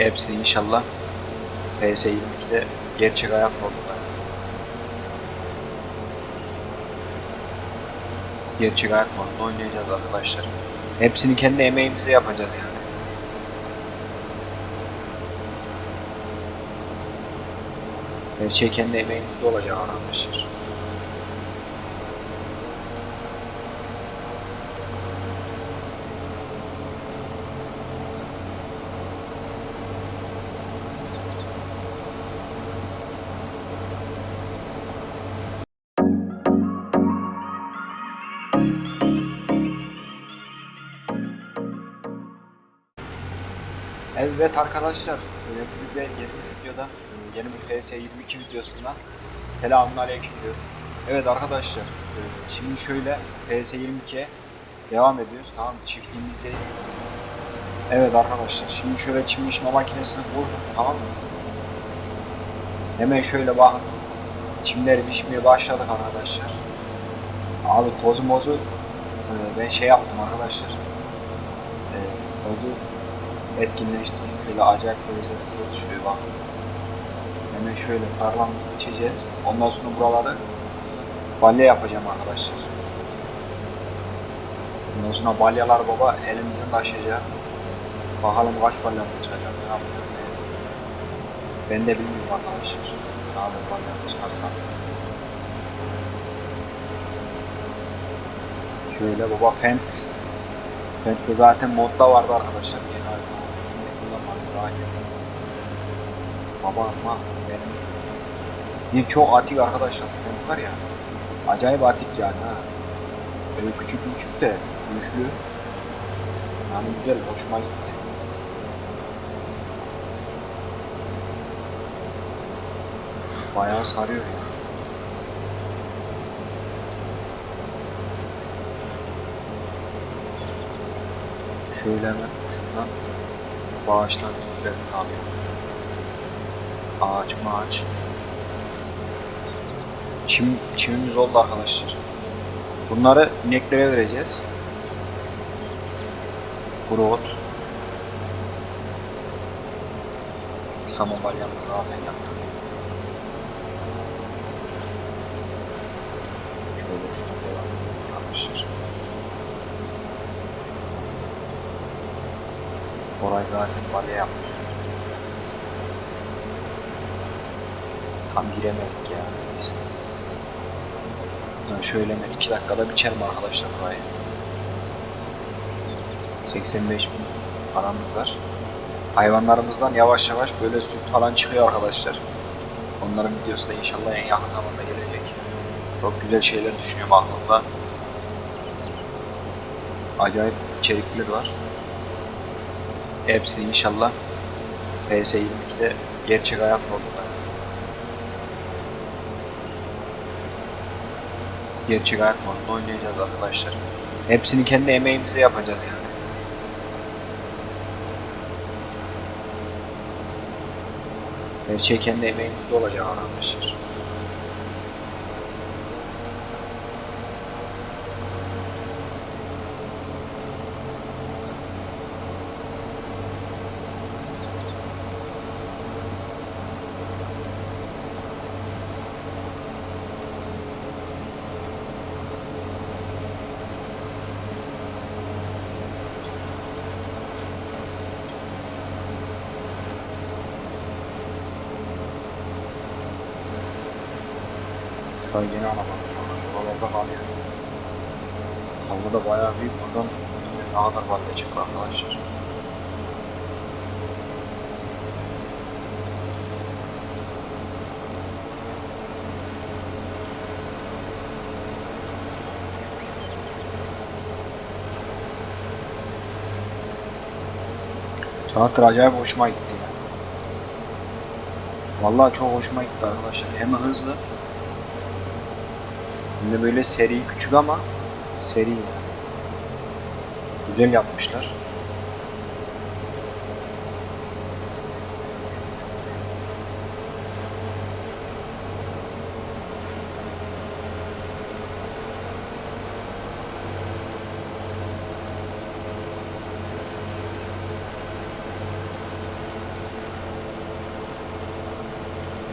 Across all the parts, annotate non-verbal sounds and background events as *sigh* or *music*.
Hepsi inşallah PS22'de gerçek hayat modunda. Gerçek hayat modunda oynayacağız arkadaşlar. Hepsini kendi emeğimizle yapacağız yani. Her şey kendi emeğimizde olacak arkadaşlar. Evet arkadaşlar, hepinize yeni bir videoda, yeni bir PS22 videosundan selamünaleyküm diyorum. Evet arkadaşlar, e, şimdi şöyle PS22'ye devam ediyoruz. Tamam çiftliğimizdeyiz. Evet arkadaşlar, şimdi şöyle çim biçme makinesini kurdum, tamam mı? Hemen şöyle bakın, çimleri biçmeye başladık arkadaşlar. Abi tozu mozu e, ben şey yaptım arkadaşlar. E, tozu etkinleştirdik. Şöyle acayip derecede düşüyor bak. Hemen şöyle tarlamızı biçeceğiz. Ondan sonra buraları balya yapacağım arkadaşlar. Ondan sonra balyalar baba elimizden taşıyacak. Bakalım kaç balya çıkacak. Ne yapacağım? Ben de bilmiyorum arkadaşlar. Ne yapayım balya çıkarsa. Şöyle baba fent. Fent de zaten modda vardı arkadaşlar. Yeni halde olmuş kullanmadım daha iyi. Baba ama benim bir çok atik arkadaşlar. Var ya. Acayip atik yani ha. Böyle küçük küçük de güçlü. Yani güzel hoşuma gitti. Bayağı sarıyor ya. Şöyle hemen şuradan bağıştan tüplerini alıyorum. Ağaç maaç. Çim, çimimiz oldu arkadaşlar. Bunları ineklere vereceğiz. Kuru ot. Saman balyamızı zaten yaptık. Şöyle şuna koyalım arkadaşlar. Koray zaten balya yapmış. Tam giremedik ya. Neyse. Ben şöyle hemen 2 dakikada biçerim arkadaşlar burayı. 85 bin paramız var. Hayvanlarımızdan yavaş yavaş böyle süt falan çıkıyor arkadaşlar. Onların videosu da inşallah en yakın zamanda gelecek. Çok güzel şeyler düşünüyorum aklımda. Acayip içerikler var. Hepsi inşallah PS22'de gerçek hayat modunda. Gerçek hayat modunda oynayacağız arkadaşlar. Hepsini kendi emeğimizle yapacağız yani. Her şey kendi emeğimizde olacak arkadaşlar. An yeni ana Buralarda kalıyor. Tavla da bayağı büyük. Buradan ne kadar balya çıktı arkadaşlar. Traktör acayip hoşuma gitti ya. Vallahi çok hoşuma gitti arkadaşlar. Hem hızlı hem de böyle seri küçük ama seri. Güzel yapmışlar.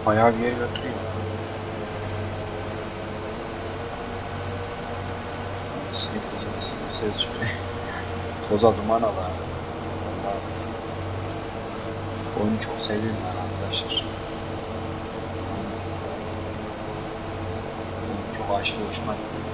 Bayağı bir yere götürüyor. Ses çıkıyor. Toza duman ala. Oyunu çok sevdim ben arkadaşlar. Çok aşırı hoşuma gitti.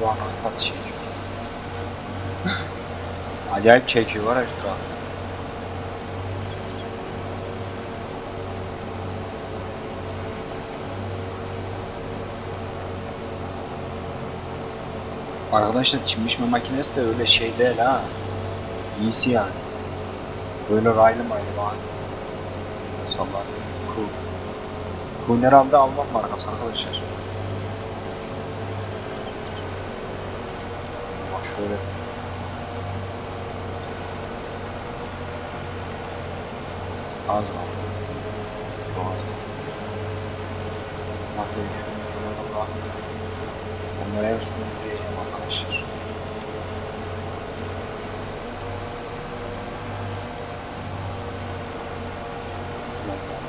Valla anahtar çekiyor. Acayip çekiyor var tarafta. Arkadaşlar çim biçme makinesi de öyle şey değil ha. İyisi yani. Böyle raylı maylı var. Sallar. Cool. Cool herhalde Alman markası arkadaşlar. Şöyle. Az var. Çok az. Bak. Onlara en son diyeceğim arkadaşlar. Biraz daha.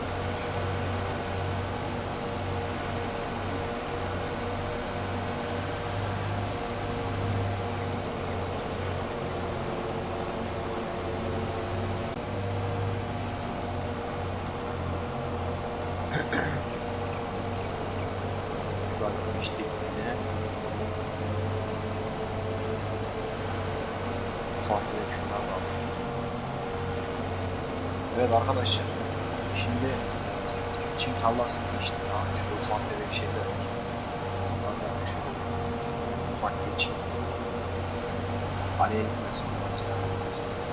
Şurada işte yine. Farklı şunlar var. Evet arkadaşlar. Şimdi çim tarlasını geçtim ya. Şurada ufak tefek şeyler var. Onlardan şöyle ufak geçeyim. Araya gitmesin biraz ya.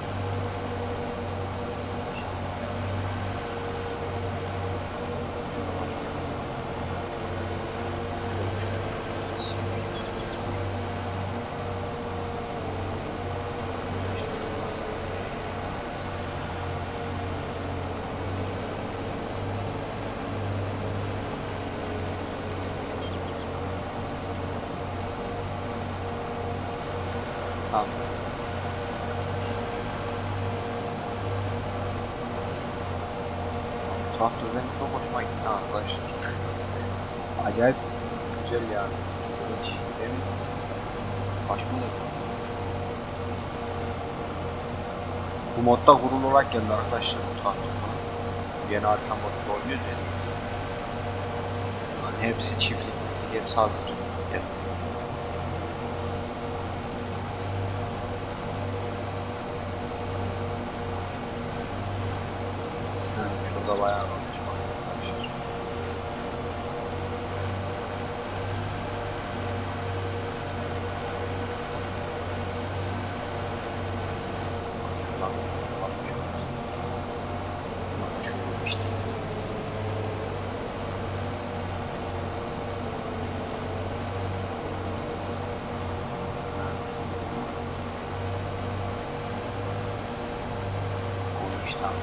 Tamam. Traktör benim çok hoşuma gitti arkadaşlar. Acayip güzel yani. Hiç benim başıma da Bu modda gurur olarak geldi arkadaşlar bu traktör falan. Yeni harita modunda oynuyoruz ya. Yani hepsi çiftlik, hepsi hazır. Yani Evet, şurada bayağı varmış bak arkadaşlar. Bak Şuradan bakmış oluruz. Bak şöyle işte. Bu işte abi.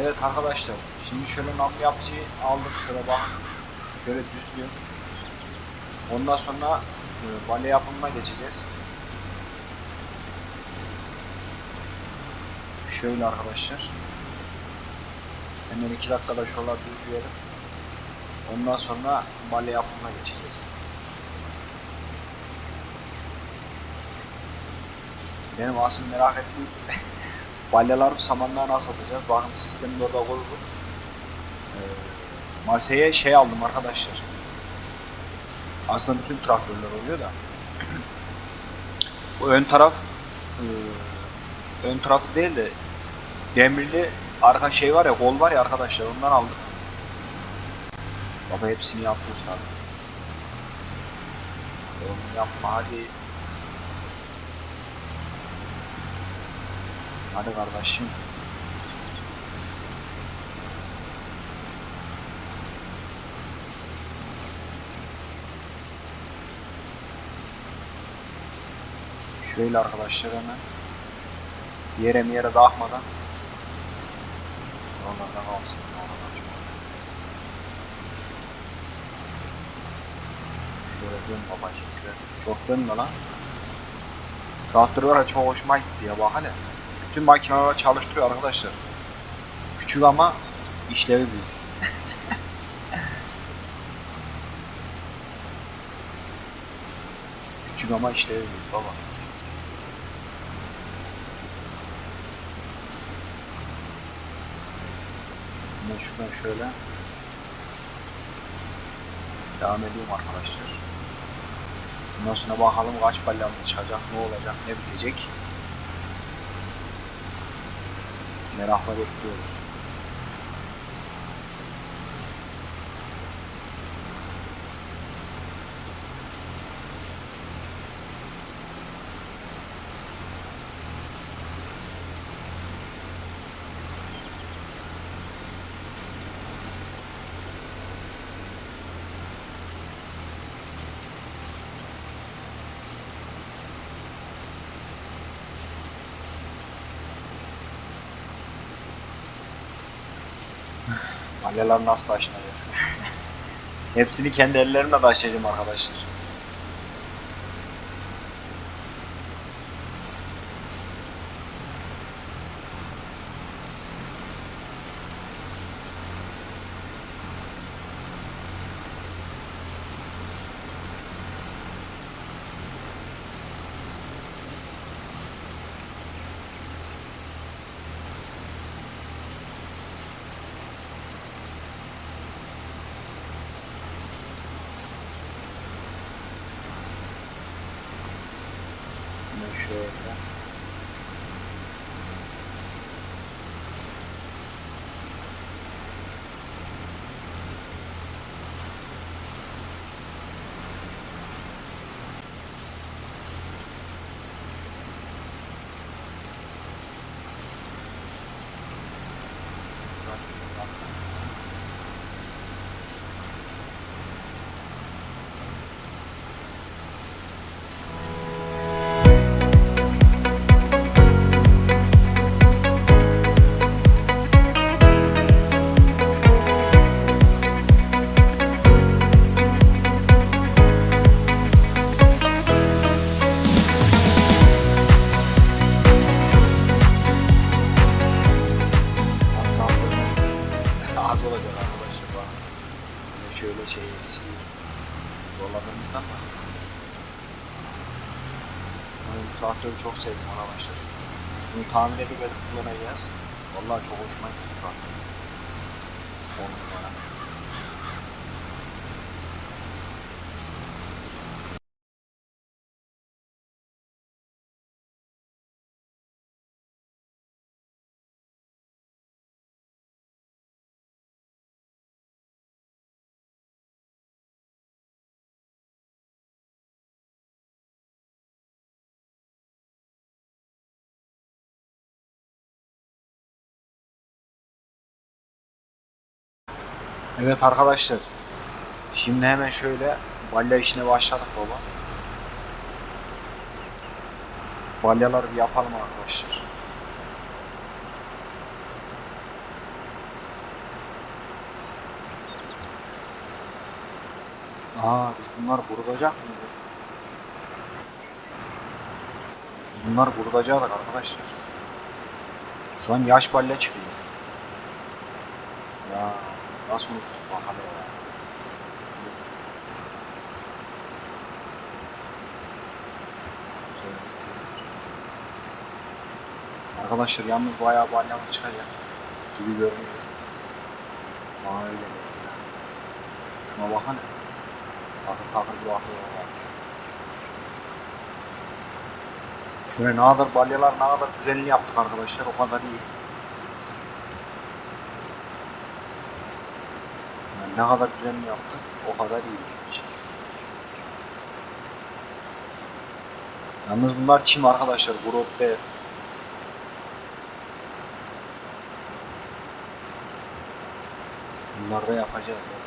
Evet arkadaşlar, şimdi şöyle nam yapıcıyı aldık şöyle bakın. Şöyle düzlüyorum. Ondan sonra e, bale yapımına geçeceğiz. Şöyle arkadaşlar. Hemen iki dakikada şuralar düzleyelim. Ondan sonra bale yapımına geçeceğiz. Benim asıl merak ettiğim *laughs* balyalarımı samanlığa nasıl atacağız? Bakın sistemi orada koyduk. Ee, masaya şey aldım arkadaşlar. Aslında bütün traktörler oluyor da. *clears throat* Bu ön taraf e, ön tarafı değil de demirli arka şey var ya kol var ya arkadaşlar ondan aldım. Baba hepsini yapıyoruz abi. Yapma hadi. Hadi kardeşim. Şöyle arkadaşlar hemen yere mi yere dağıtmadan. Oralarda çok. Şöyle dön babacım. şöyle. Çok dönme lan. Traktör var ya çok hoşuma gitti ya bak hele. Bütün makineler çalıştırıyor arkadaşlar. Küçük ama işlevi büyük. *laughs* Küçük ama işlevi büyük baba. Ben şuradan şöyle devam ediyorum arkadaşlar. Bundan sonra bakalım kaç balyamız çıkacak, ne olacak, ne bitecek. Merakla bekliyoruz. Balyalar nasıl taşınacak? Hepsini kendi ellerimle taşıyacağım arkadaşlar. Hemen bu traktörü çok sevdim arkadaşlar. Bunu tamir edip edip kullanacağız. Vallahi çok hoşuma gitti traktör. On numara. Evet arkadaşlar. Şimdi hemen şöyle balya işine başladık baba. Balyaları bir yapalım arkadaşlar. Aa biz bunlar kurutacak? Biz Bunlar kurutacaklar arkadaşlar. Şu an yaş balya çıkıyor. Ya nasıl unuttuk bakalım. Neyse. Arkadaşlar yalnız bayağı balyamız çıkacak gibi görünüyor. Bana öyle geliyor. Şuna bakın. Takır takır bir bakıyor. Şöyle ne kadar balyalar ne kadar düzenli yaptık arkadaşlar o kadar iyi. Ne kadar düzenli yaptık o kadar iyi bence. Şey. Yalnız bunlar çim arkadaşlar. Grup B. Bunlarda yapacağız.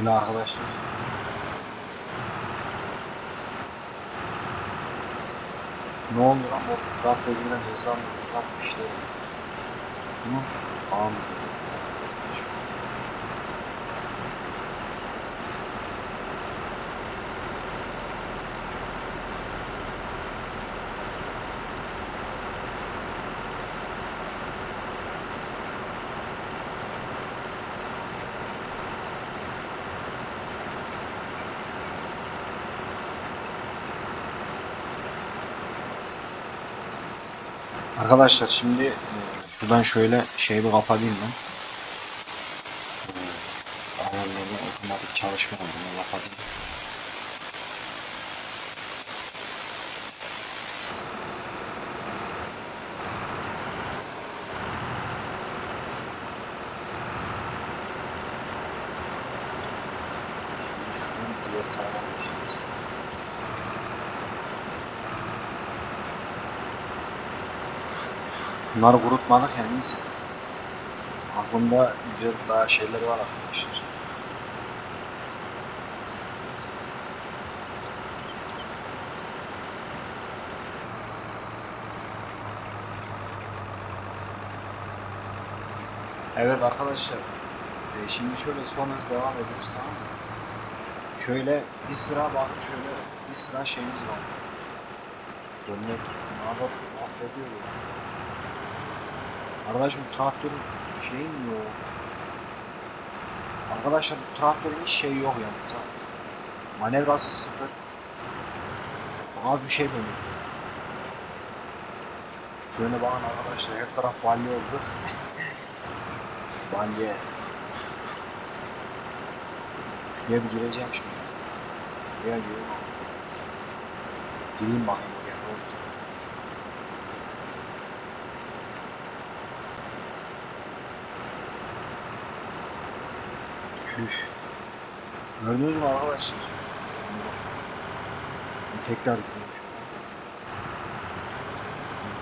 Şöyle arkadaşlar. Ne oldu lan bu traktör yine hızlandı. Bak Arkadaşlar şimdi e, şuradan şöyle şeyi bir kapatayım ben. E, Ayarlarını otomatik çalışma olduğunu kapatayım. Şimdi şuradan diğer tarafa geçeceğiz. Bunları kurutmadık yani neyse. Aklımda güzel daha şeyler var arkadaşlar. Evet arkadaşlar. e, Şimdi şöyle son hız devam ediyoruz tamam mı? Şöyle bir sıra bakın şöyle bir sıra şeyimiz var. Dönmek ne yapıp affediyor. Arkadaşım traktörün şeyi mi yok? Arkadaşlar bu traktörün hiç şeyi yok yalnız. Manevrası sıfır. Az bir şey dönüyor. Şöyle bakın arkadaşlar her taraf balya oldu. *laughs* balya. Şuraya bir gireceğim şimdi. Buraya giriyorum. Gireyim bakayım buraya. ne olacak. Üf. Gördünüz mü arkadaşlar? Tekrar gidiyorum şu an.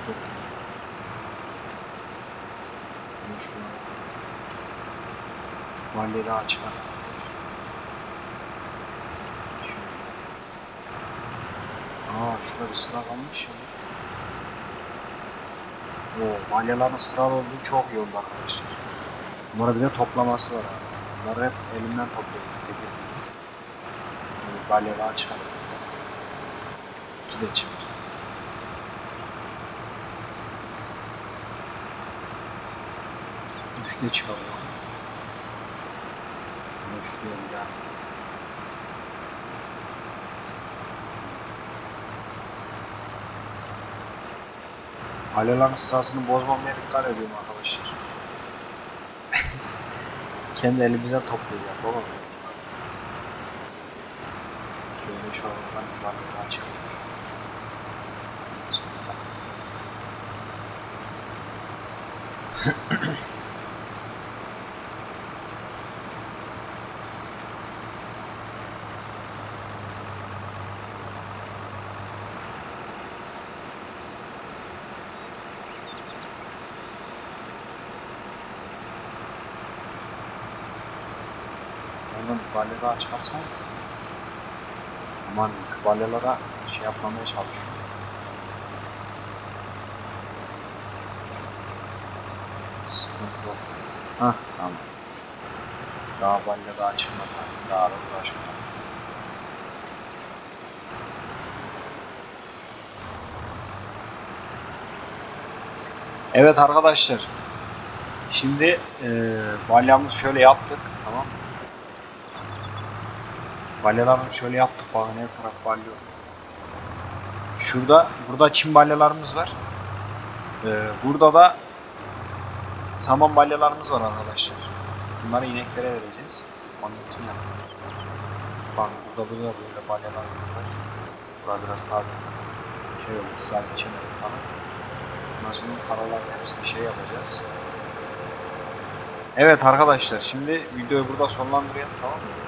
Tekrar. Şimdi şuna. Valide daha çıkar. Şöyle. Aa şurada bir sıra kalmış ya. O balyaların sıralı olduğu çok iyi oldu arkadaşlar. Bunlara bir de toplaması var abi. Bunları hep elimden topluyorum. Tek tek. Böyle balya daha çıkar. İki de çıkar. Üç de çıkar. ya. Bunu şuraya bir daha. Sırasını bozmamaya dikkat ediyorum arkadaşlar. Kendi elimizden toplayacağım baba. Şöyle şu aradan bir tane daha çıkalım. Şuradan bir balya daha çıkarsam. Aman şu balyalara şey yapmamaya çalışıyorum. Sıkıntı yok. Hah tamam. Daha balya daha çıkmaz. Daha da uğraşmadan. Evet arkadaşlar. Şimdi e, balyamızı şöyle yaptık. Tamam mı? Balyalarımızı şöyle yaptık. Bakın her taraf balya. Şurada, burada çim balyalarımız var. E, burada da saman balyalarımız var arkadaşlar. Bunları ineklere vereceğiz. Onun için yaptık. Bak burada burada böyle balyalarımız var. Burada biraz tabi şey olmuş. Şuraya geçemedik falan. Ondan sonra karaların hepsini şey yapacağız. Evet arkadaşlar şimdi videoyu burada sonlandırayım tamam mı?